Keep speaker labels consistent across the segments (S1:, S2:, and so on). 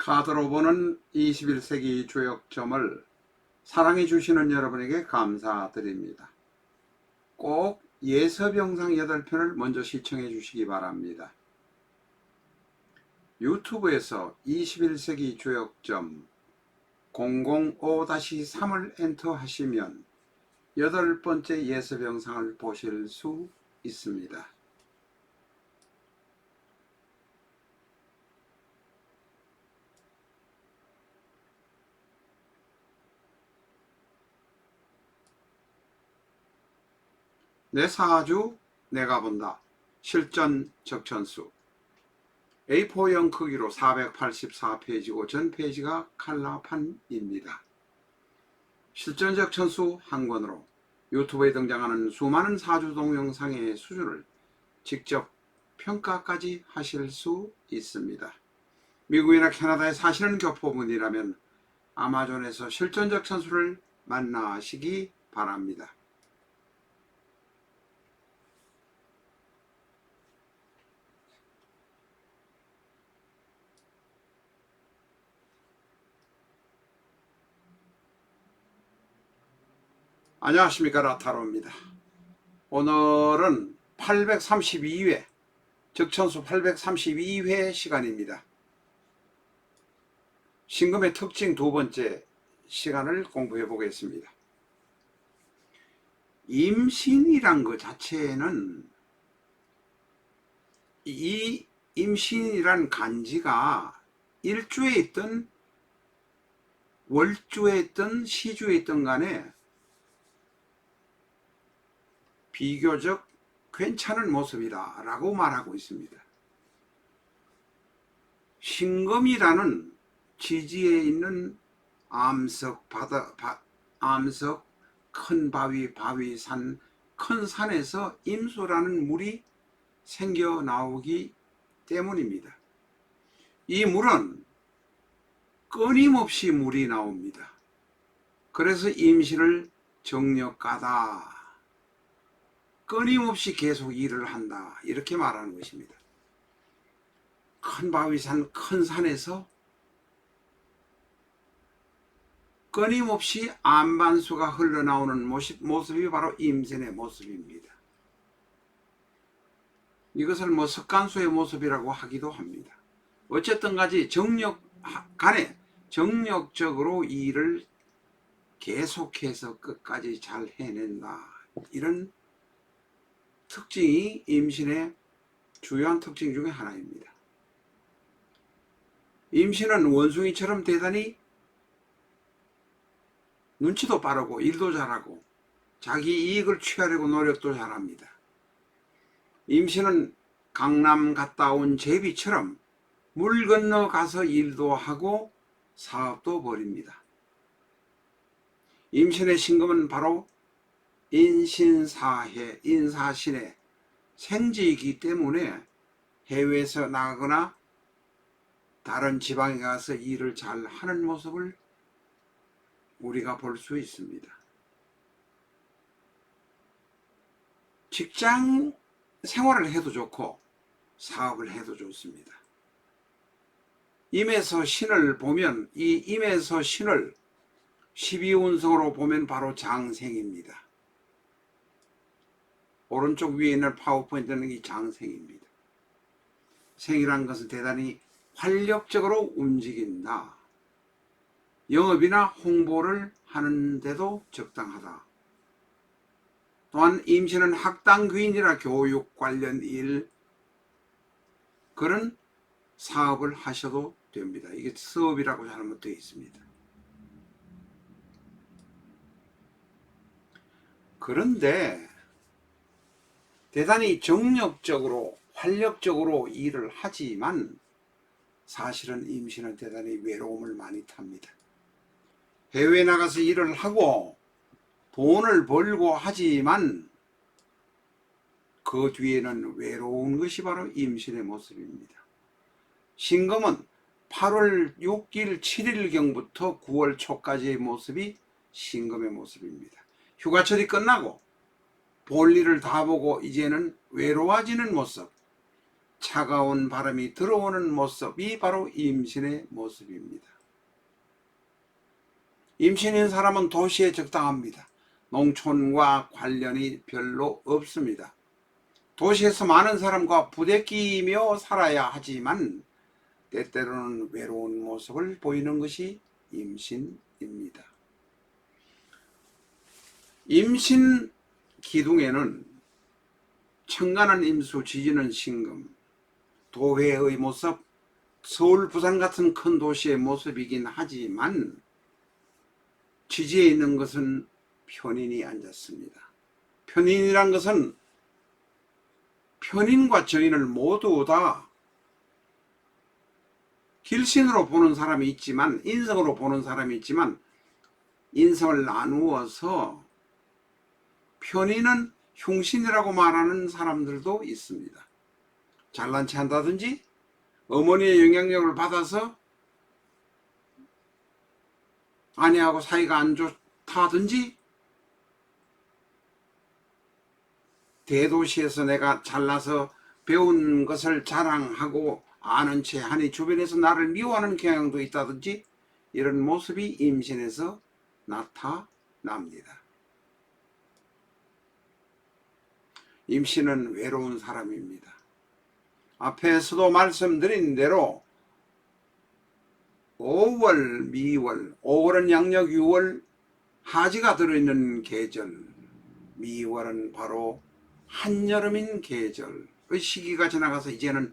S1: 카드로 보는 21세기 주역점을 사랑해 주시는 여러분에게 감사드립니다. 꼭 예섭 영상 8편을 먼저 시청해 주시기 바랍니다. 유튜브에서 21세기 주역점 005-3을 엔터하시면 여덟 번째 예습 영상을 보실 수 있습니다. 내 사주 내가 본다. 실전 적천수 A4형 크기로 484페이지고 전 페이지가 칼라판입니다. 실전적 천수 한 권으로 유튜브에 등장하는 수많은 사주 동영상의 수준을 직접 평가까지 하실 수 있습니다. 미국이나 캐나다에 사시는 교포분이라면 아마존에서 실전적 천수를 만나시기 바랍니다. 안녕하십니까 라타로입니다. 오늘은 832회 적천수 832회 시간입니다. 신금의 특징 두 번째 시간을 공부해 보겠습니다. 임신이란 것 자체는 이 임신이란 간지가 일주에 있든 월주에 있든 시주에 있든 간에 비교적 괜찮은 모습이다 라고 말하고 있습니다. 신금이라는 지지에 있는 암석 바다 바, 암석 큰 바위 바위 산 큰 산에서 임수라는 물이 생겨 나오기 때문입니다. 이 물은 끊임없이 물이 나옵니다. 그래서 임시를 정력가다 끊임없이 계속 일을 한다. 이렇게 말하는 것입니다. 큰 바위산, 큰 산에서 끊임없이 안반수가 흘러나오는 모습, 모습이 바로 임신의 모습입니다. 이것을 뭐 석간수의 모습이라고 하기도 합니다. 어쨌든 가지 정력 간에 정력적으로 일을 계속해서 끝까지 잘 해낸다. 이런 특징이 임신의 주요한 특징 중에 하나입니다. 임신은 원숭이처럼 대단히 눈치도 빠르고 일도 잘하고 자기 이익을 취하려고 노력도 잘합니다. 임신은 강남 갔다 온 제비처럼 물 건너 가서 일도 하고 사업도 벌입니다. 임신의 신금은 바로 인신사해, 인사신의 생지이기 때문에 해외에서 나가거나 다른 지방에 가서 일을 잘 하는 모습을 우리가 볼 수 있습니다. 직장 생활을 해도 좋고 사업을 해도 좋습니다. 임에서 신을 보면 이 임에서 신을 12운성으로 보면 바로 장생입니다. 오른쪽 위에 있는 파워포인트는 이 장생입니다. 생이라는 것은 대단히 활력적으로 움직인다. 영업이나 홍보를 하는데도 적당하다. 또한 임신은 학당귀인이나 교육 관련 일 그런 사업을 하셔도 됩니다. 이게 사업이라고 잘못되어 있습니다. 그런데 대단히 정력적으로 활력적으로 일을 하지만 사실은 임신은 대단히 외로움을 많이 탑니다. 해외에 나가서 일을 하고 돈을 벌고 하지만 그 뒤에는 외로운 것이 바로 임신의 모습입니다. 신금은 8월 6일, 7일경부터 9월 초까지의 모습이 신금의 모습입니다. 휴가철이 끝나고 볼일을 다 보고 이제는 외로워지는 모습. 차가운 바람이 들어오는 모습이 바로 임신의 모습입니다. 임신인 사람은 도시에 적당합니다. 농촌과 관련이 별로 없습니다. 도시에서 많은 사람과 부대끼며 살아야 하지만 때때로는 외로운 모습을 보이는 것이 임신입니다. 임신 기둥에는 청간한 임수, 지지는 신금, 도회의 모습, 서울, 부산 같은 큰 도시의 모습이긴 하지만 지지에 있는 것은 편인이 앉았습니다. 편인이란 것은 편인과 정인을 모두 다 길신으로 보는 사람이 있지만 인성으로 보는 사람이 있지만 인성을 나누어서 편인은 흉신이라고 말하는 사람들도 있습니다. 잘난 체 한다든지 어머니의 영향력을 받아서 아내하고 사이가 안 좋다든지 대도시에서 내가 잘나서 배운 것을 자랑하고 아는 채 하니 주변에서 나를 미워하는 경향도 있다든지 이런 모습이 임신에서 나타납니다. 임신은 외로운 사람입니다. 앞에서도 말씀드린 대로 5월, 미월, 5월은 양력 6월 하지가 들어있는 계절, 미월은 바로 한여름인 계절의 시기가 지나가서 이제는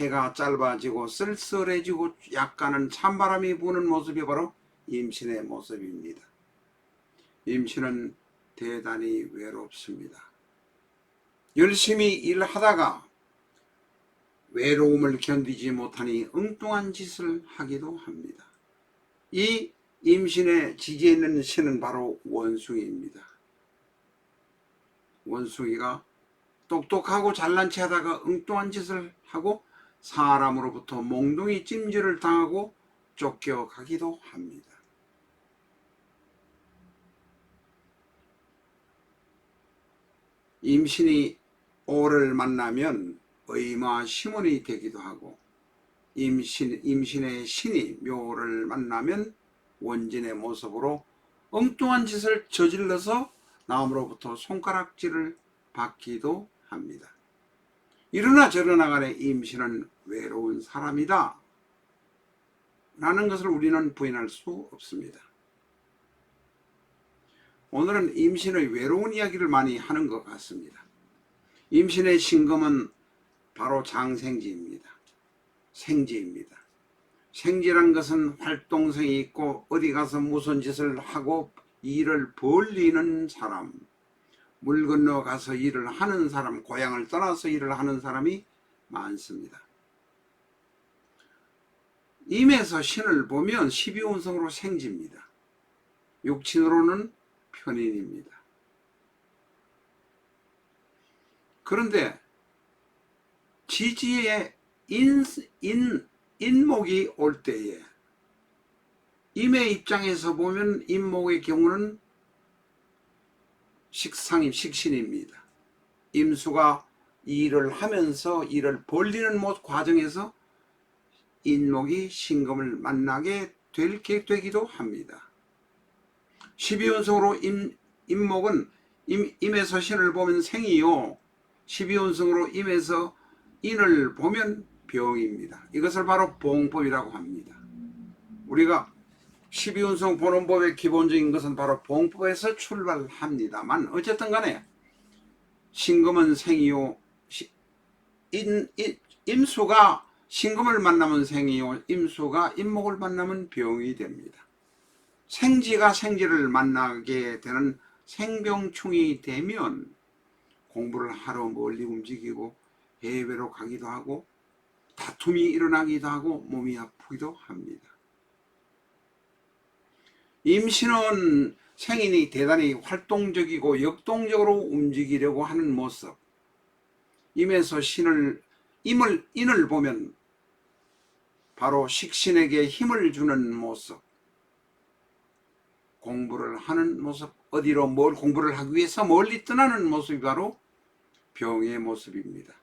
S1: 해가 짧아지고 쓸쓸해지고 약간은 찬바람이 부는 모습이 바로 임신의 모습입니다. 임신은 대단히 외롭습니다. 열심히 일하다가 외로움을 견디지 못하니 엉뚱한 짓을 하기도 합니다. 이 임신의 지지에 있는 신은 바로 원숭이입니다. 원숭이가 똑똑하고 잘난 체 하다가 엉뚱한 짓을 하고 사람으로부터 몽둥이 찜질을 당하고 쫓겨가기도 합니다. 임신이 오를 만나면 의마 시몬이 되기도 하고 임신, 임신의 신이 묘를 만나면 원진의 모습으로 엉뚱한 짓을 저질러서 남으로부터 손가락질을 받기도 합니다. 이러나 저러나 간에 임신은 외로운 사람이다. 라는 것을 우리는 부인할 수 없습니다. 오늘은 임신의 외로운 이야기를 많이 하는 것 같습니다. 임신의 신금은 바로 장생지입니다. 생지입니다. 생지란 것은 활동성이 있고 어디 가서 무슨 짓을 하고 일을 벌리는 사람, 물 건너 가서 일을 하는 사람, 고향을 떠나서 일을 하는 사람이 많습니다. 임에서 신을 보면 12운성으로 생지입니다. 육친으로는 편인입니다. 그런데 지지의 인, 인, 인목이 올 때에 임의 입장에서 보면 임목의 경우는 식상임, 식신입니다. 임수가 일을 하면서 일을 벌리는 못 과정에서 인목이 신금을 만나게 될, 되기도 합니다. 12운성으로 임, 임목은 임, 임에서 신을 보면 생이요. 12운성으로 임에서 인을 보면 병입니다. 이것을 바로 봉법이라고 합니다. 우리가 12운성 보는 법의 기본적인 것은 바로 봉법에서 출발합니다만 어쨌든 간에 신금은 생이요 인, 인, 임수가 신금을 만나면 생이요 임수가 임목을 만나면 병이 됩니다. 생지가 생지를 만나게 되는 생병충이 되면 공부를 하러 멀리 움직이고 해외로 가기도 하고 다툼이 일어나기도 하고 몸이 아프기도 합니다. 임신은 생인이 대단히 활동적이고 역동적으로 움직이려고 하는 모습. 임에서 신을 임을 인을 보면 바로 식신에게 힘을 주는 모습. 공부를 하는 모습, 어디로 뭘 공부를 하기 위해서 멀리 떠나는 모습이 바로 병의 모습입니다.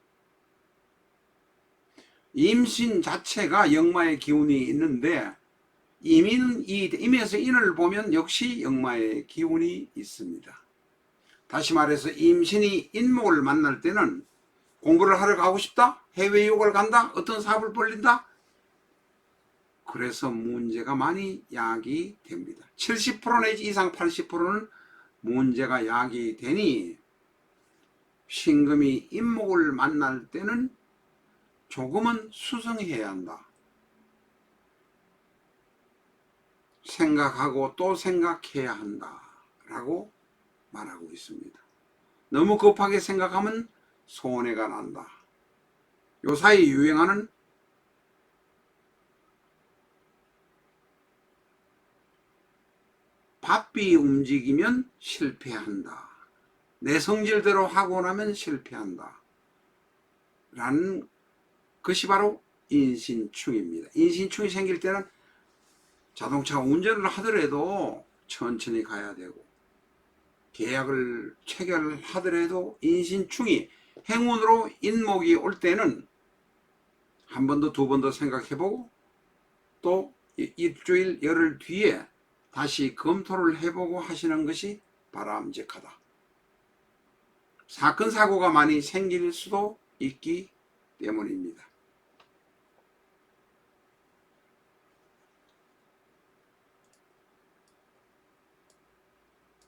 S1: 임신 자체가 역마의 기운이 있는데 임인 이 임에서 인을 보면 역시 역마의 기운이 있습니다. 다시 말해서 임신이 인목을 만날 때는 공부를 하러 가고 싶다? 해외 유학을 간다? 어떤 사업을 벌린다? 그래서 문제가 많이 야기 됩니다. 70% 내지 이상 80%는 문제가 야기 되니 신금이 인목을 만날 때는 조금은 수성해야 한다. 생각하고 또 생각해야 한다. 라고 말하고 있습니다. 너무 급하게 생각하면 손해가 난다. 요사이 유행하는 바삐 움직이면 실패한다. 내 성질대로 하고 나면 실패한다. 라는 것이 바로 인신충입니다. 인신충이 생길 때는 자동차 운전을 하더라도 천천히 가야 되고 계약을 체결 하더라도 인신충이 행운으로 인목이 올 때는 한 번 더 두 번 더 생각해보고 또 이- 일주일 열흘 뒤에 다시 검토를 해보고 하시는 것이 바람직하다. 사건 사고가 많이 생길 수도 있기 때문입니다.